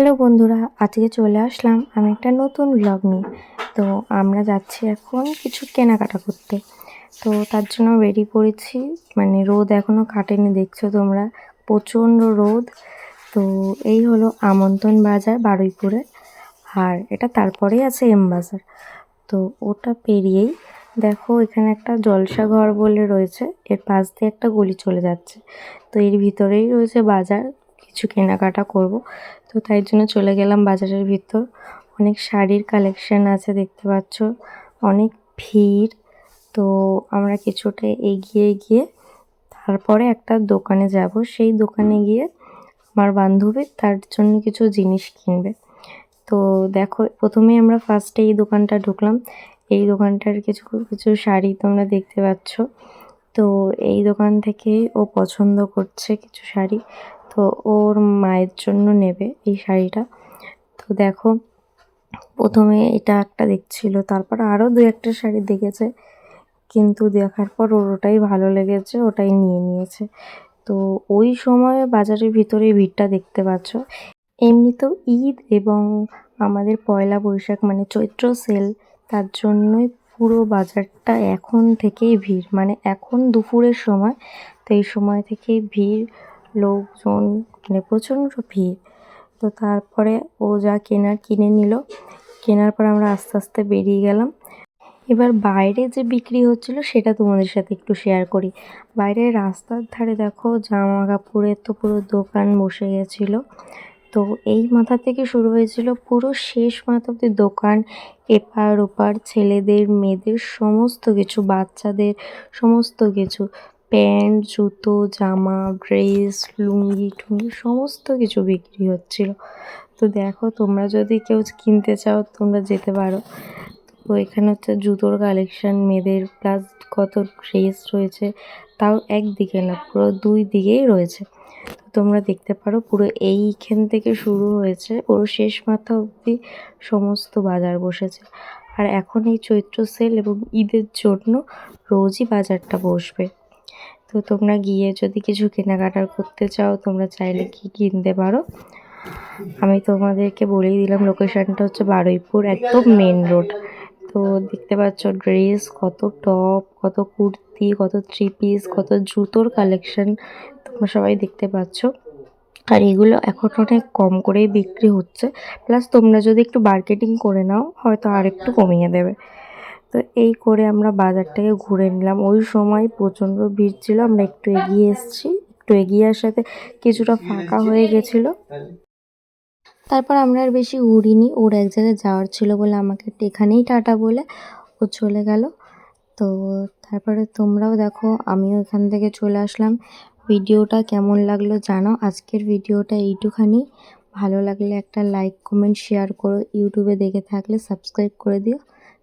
Hello বন্ধুরা, আজকে চলে আসলাম আমি একটা নতুন ব্লগ নিয়ে। তো আমরা যাচ্ছি এখন কিছু কেনাকাটা করতে। তো তার জন্য রেডি করেছি মানে রোদ এখনও কাটেনি, দেখছ তোমরা? প্রচণ্ড রোদ। তো এই হলো আমন্ত্রণ বাজার বারুইপুরে। আর এটা তারপরেই আছে এম বাজার। তো ওটা পেরিয়েই দেখো এখানে একটা জলসা ঘর বলে রয়েছে। এর পাশ দিয়ে একটা গলি চলে যাচ্ছে। তো এর ভিতরেই রয়েছে বাজার। কিছু কেনাকাটা করব। তো তাই জন্য চলে গেলাম বাজারের ভিতর। অনেক শাড়ির কালেকশন আছে, দেখতে পাচ্ছ। অনেক ভিড়। তো আমরা কিছুটা এগিয়ে গিয়ে তারপরে একটা দোকানে যাব। সেই দোকানে গিয়ে আমার বান্ধবী তার জন্য কিছু জিনিস কিনবে। তো দেখো, প্রথমেই আমরা ফার্স্টে এই দোকানটা ঢুকলাম। এই দোকানটার কিছু কিছু শাড়ি তোমরা দেখতে পাচ্ছ। তো এই দোকান থেকেই ও পছন্দ করছে কিছু শাড়ি। তো ওর মায়ের জন্য নেবে এই শাড়িটা। তো দেখো, প্রথমে এটা একটা দেখছিল, তারপর আরও দু একটা শাড়ি দেখেছে। কিন্তু দেখার পর ওর ওটাই ভালো লেগেছে, ওটাই নিয়ে নিয়েছে। তো ওই সময় বাজারের ভিতরে ভিড়টা দেখতে পাচ্ছ। এমনিতেও ঈদ এবং আমাদের পয়লা বৈশাখ মানে চৈত্র সেল, তার জন্যই পুরো বাজারটা এখন থেকেই ভিড়। মানে এখন দুপুরের সময়, তো এই সময় থেকেই ভিড়। লোকজন মানে প্রচণ্ড ভিড়। তো তারপরে ও যা কেনার কিনে নিল। কেনার পর আমরা আস্তে আস্তে বেরিয়ে গেলাম। এবার বাইরে যে বিক্রি হচ্ছিল সেটা তোমাদের সাথে একটু শেয়ার করি। বাইরে রাস্তার ধারে দেখো জামা কাপড়ের তো পুরো দোকান বসে গেছিল। তো এই মাথা থেকে শুরু হয়েছিল পুরো শেষ মাথা অব্দি দোকান এপার ওপার ছেলেদের, মেয়েদের, সমস্ত কিছু, বাচ্চাদের, সমস্ত কিছু। প্যান্ট, জুতো, জামা, ড্রেস, লুঙ্গি, টুঙ্গি সমস্ত কিছু বিক্রি হচ্ছিল। তো দেখো, তোমরা যদি কেউ কিনতে চাও, তোমরা যেতে পারো। তো এখানে হচ্ছে জুতোর কালেকশান মেয়েদের প্লাস কত ড্রেস রয়েছে, তাও একদিকে না, পুরো দুই দিকেই রয়েছে। তোমরা দেখতে পারো, পুরো এইখান থেকে শুরু হয়েছে, পুরো শেষ মাথা অবধি সমস্ত বাজার বসেছে। আর এখন এই চৈত্র সেল এবং ঈদের জন্য রোজই বাজারটা বসবে। তো তোমরা গিয়ে যদি কিছু কেনাকাটা করতে চাও, তোমরা চাইলে কি কিনতে পারো? আমি তোমাদেরকে বলেই দিলাম লোকেশানটা হচ্ছে বারুইপুর, একদম মেন রোড তো দেখতে পাচ্ছ ড্রেস কত টপ কত কুর্তি, কত থ্রি পিস কত জুতোর কালেকশন তোমরা সবাই দেখতে পাচ্ছ। আর এগুলো এখন অনেক কম করেই বিক্রি হচ্ছে। প্লাস তোমরা যদি একটু মার্কেটিং করে নাও, হয়তো আর একটু কমিয়ে দেবে। তো এই করে আমরা বাজারটাকে ঘুরে নিলাম। ওই সময় প্রচণ্ড ভিড় ছিল, আমরা একটু এগিয়ে এসেছি, একটু এগিয়ে আসাতে কিছুটা ফাঁকা হয়ে গেছিল। তারপর আমরা আর বেশি ঘুরিনি, ওর এক জায়গায় যাওয়ার ছিল বলে আমাকে এখানেই টাটা বলে ও চলে গেল। তো তারপরে তোমরাও দেখো, আমিও এখান থেকে চলে আসলাম। ভিডিওটা কেমন লাগল জানো? আজকের ভিডিওটা এইটুখানি। ভালো লাগলে একটা লাইক কমেন্ট শেয়ার করো। ইউটিউবে দেখে থাকলে সাবস্ক্রাইব করে দিও।